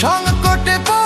সংকটে পড়ে